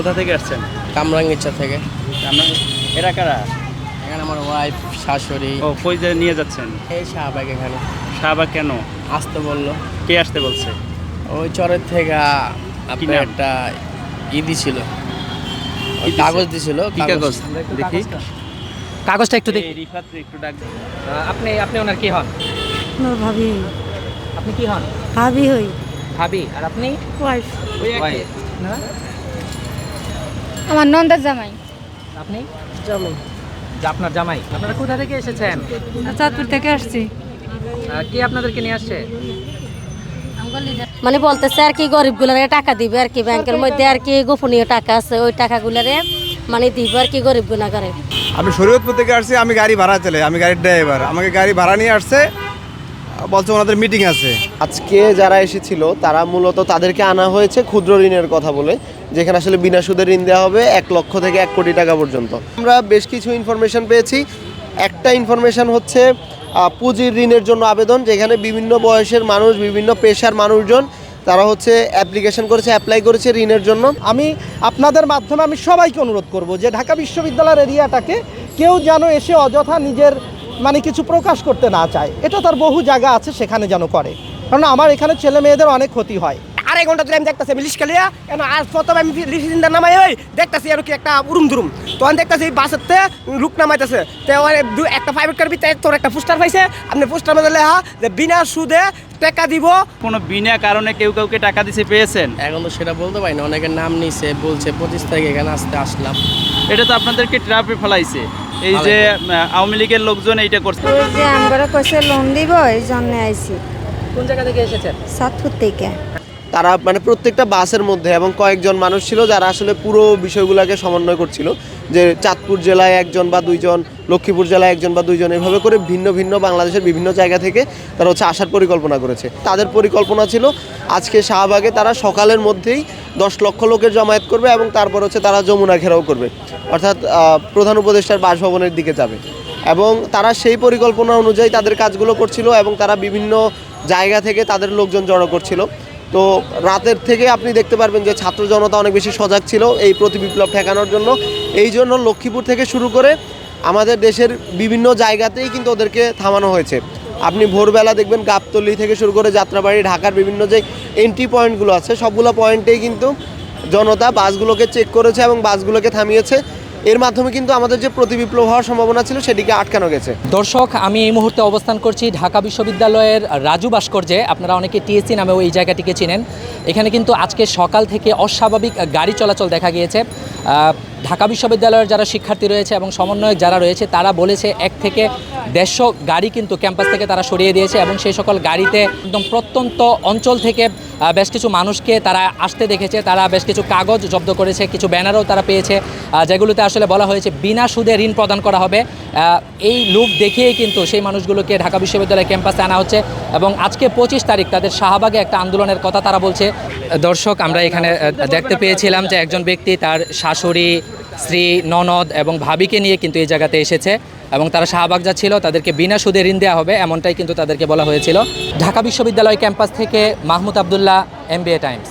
কোথা থেকে আসছেন? কামরাঙ্গিচা থেকে। এরা কারা? এখানে আমার ওয়াইফ শাশুড়ি। ও কই যে নিয়ে যাচ্ছেন? এই শাহবাগ এখানে। শাহবাগ কেন? আসতে বলল। কে আসতে বলছে? ওই চরের থেকে আপনার নাম? একটা ই দিছিল। ওই কাগজ দিছিল কি কাগজ? দেখি। কাগজটা একটু দেখি। এই রিফাত একটু ডাক আপনি আপনি ওনার কি হন? মোর ভাবি। আপনি কি হন? ভাবি হই। ভাবি আর আপনি? ওয়াইফ Wife, না? আমার নন্দার জামাই। আপনি? জামাই। আপনার জামাই। আপনারা কোথা থেকে এসেছেন? চাঁদপুর থেকে আসছি। কে আপনাদেরকে নিয়ে আসছে? মানে বলতেছে আর কি গরিবগুলারে টাকা দিবে আর কি ব্যাংকের মধ্যে আর কি গোপনীয় টাকা আছে ওই টাকাগুলারে মানে দিবে আর কি গরিব গুণা করে আমি শরীয়তপুর থেকে আসছি আমি গাড়ি ভাড়া চলে আমি গাড়ির ড্রাইভার। আমাকে গাড়ি ভাড়া নিয়ে আসছে বলছে ওনাদের মিটিং আছে। আজকে যারা এসেছিল তারা মূলত তাদেরকে আনা হয়েছে ক্ষুদ্র ঋণের কথা বলে যেখানে আসলে বিনা সুদের ঋণ দেওয়া হবে এক লক্ষ থেকে এক কোটি টাকা পর্যন্ত। আমরা বেশ কিছু ইনফরমেশন পেয়েছি। একটা ইনফরমেশন হচ্ছে পুঁজির ঋণের জন্য আবেদন যেখানে বিভিন্ন বয়সের মানুষ বিভিন্ন পেশার মানুষজন তারা হচ্ছে অ্যাপ্লিকেশন করেছে অ্যাপ্লাই করেছে ঋণের জন্য। আমি আপনাদের মাধ্যমে আমি সবাইকে অনুরোধ করব যে ঢাকা বিশ্ববিদ্যালয়ের এরিয়াটাকে কেউ যেন এসে অযথা নিজের মানে কিছু প্রকাশ করতে না চায়। এটা তার বহু জায়গা আছে সেখানে যেন করে। কারণ আমার এখানে ছেলে মেয়েদের অনেক ক্ষতি হয়। আড়াই ঘণ্টা ধরে আমি দেখতেছি আমি লিস্ট খালিয়া কেন আজ প্রথমে আমি লিস্ট নামাই ওই দেখতেছি আর কি একটা উরুম দুরুম। তখন দেখতেছি বাসের তে লুক নামাইতেছে। তো দু- একটা প্রাইভেট কার ভিতরে তোর একটা পোস্টার পাইছে। আপনি পোস্টার মধ্যে লেখা যে বিনা সুদে টাকা দিব। কোনো বিনা কারণে কেউ কাউকে টাকা দিছে পেয়েছেন? এখন তো সেটা বলতে পারি না অনেকের নাম নিছে বলছে পঁচিশ তারিখ এখানে আসতে আসলাম। এটা তো আপনাদেরকে ট্রাপে ফেলাইছে। এই যে আওয়ামী লীগের লোকজন এইটা করছে। এই যে আমরা কইছে লোন দিব এই জন্য আইছি। কোন জায়গা থেকে এসেছেন? সাতপুর থেকে। তারা মানে প্রত্যেকটা বাসের মধ্যে এবং কয়েকজন মানুষ ছিল যারা আসলে পুরো বিষয়গুলোকে সমন্বয় করছিল। যে চাঁদপুর জেলায় একজন বা দুইজন, লক্ষ্মীপুর জেলায় একজন বা দুইজন এভাবে করে ভিন্ন ভিন্ন বাংলাদেশের বিভিন্ন জায়গা থেকে তারা হচ্ছে আসার পরিকল্পনা করেছে। তাদের পরিকল্পনা ছিল আজকে শাহবাগে তারা সকালের মধ্যেই দশ লক্ষ লোকের জমায়েত করবে এবং তারপর হচ্ছে তারা যমুনা ঘেরাও করবে। অর্থাৎ প্রধান উপদেষ্টার বাসভবনের দিকে যাবে। এবং তারা সেই পরিকল্পনা অনুযায়ী তাদের কাজগুলো করছিল এবং তারা বিভিন্ন জায়গা থেকে তাদের লোকজন জড়ো করছিল। তো রাতের থেকে আপনি দেখতে পারবেন যে ছাত্র জনতা অনেক বেশি সজাগ ছিল এই প্রতি বিপ্লব ঠেকানোর জন্য। এই জন্য লক্ষ্মীপুর থেকে শুরু করে আমাদের দেশের বিভিন্ন জায়গাতেই কিন্তু ওদেরকে থামানো হয়েছে। আপনি ভোরবেলা দেখবেন গাবতলি থেকে শুরু করে যাত্রাবাড়ি, ঢাকার বিভিন্ন যে এন্ট্রি পয়েন্টগুলো আছে, সবগুলো পয়েন্টেই কিন্তু জনতা বাসগুলোকে চেক করেছে এবং বাসগুলোকে থামিয়েছে। এর মাধ্যমে কিন্তু আমাদের যে প্রতি বিপ্লব হওয়ার সম্ভাবনা ছিল, সেটিকে আটকানো গেছে। দর্শক, আমি এই মুহূর্তে অবস্থান করছি ঢাকা বিশ্ববিদ্যালয়ের রাজু ভাস্কর্যে। আপনারা অনেকে টিএসসি নামে ওই জায়গাটিকে চিনেন। এখানে কিন্তু আজকে সকাল থেকে অস্বাভাবিক গাড়ি চলাচল দেখা গিয়েছে। ঢাকা বিশ্ববিদ্যালয়ের যারা শিক্ষার্থী রয়েছে এবং সমন্বয়ক যারা রয়েছে, তারা বলেছে এক থেকে দেড়শো গাড়ি কিন্তু ক্যাম্পাস থেকে তারা সরিয়ে দিয়েছে এবং সেই সকল গাড়িতে একদম প্রত্যন্ত অঞ্চল থেকে বেশ কিছু মানুষকে তারা আসতে দেখেছে। তারা বেশ কিছু কাগজ জব্দ করেছে, কিছু ব্যানারও তারা পেয়েছে যেগুলোতে আসলে বলা হয়েছে বিনা সুদে ঋণ প্রদান করা হবে। এই লুক দেখিয়েই কিন্তু সেই মানুষগুলোকে ঢাকা বিশ্ববিদ্যালয় ক্যাম্পাসে আনা হচ্ছে এবং আজকে পঁচিশ তারিখ তাদের শাহবাগে একটা আন্দোলনের কথা তারা বলছে। দর্শক, আমরা এখানে দেখতে পেয়েছিলাম যে একজন ব্যক্তি তার শাশুড়ি, স্ত্রী, ননদ এবং ভাবিকে নিয়ে কিন্তু এই জায়গাতে এসেছে। এবং তারা শাহবাগ যা ছিল তাদেরকে বিনা সুদে ঋণ দেওয়া হবে, এমনটাই কিন্তু তাদেরকে বলা হয়েছিল। ঢাকা বিশ্ববিদ্যালয় ক্যাম্পাস থেকে মাহমুদ আবদুল্লাহ এমবিএ টাইমস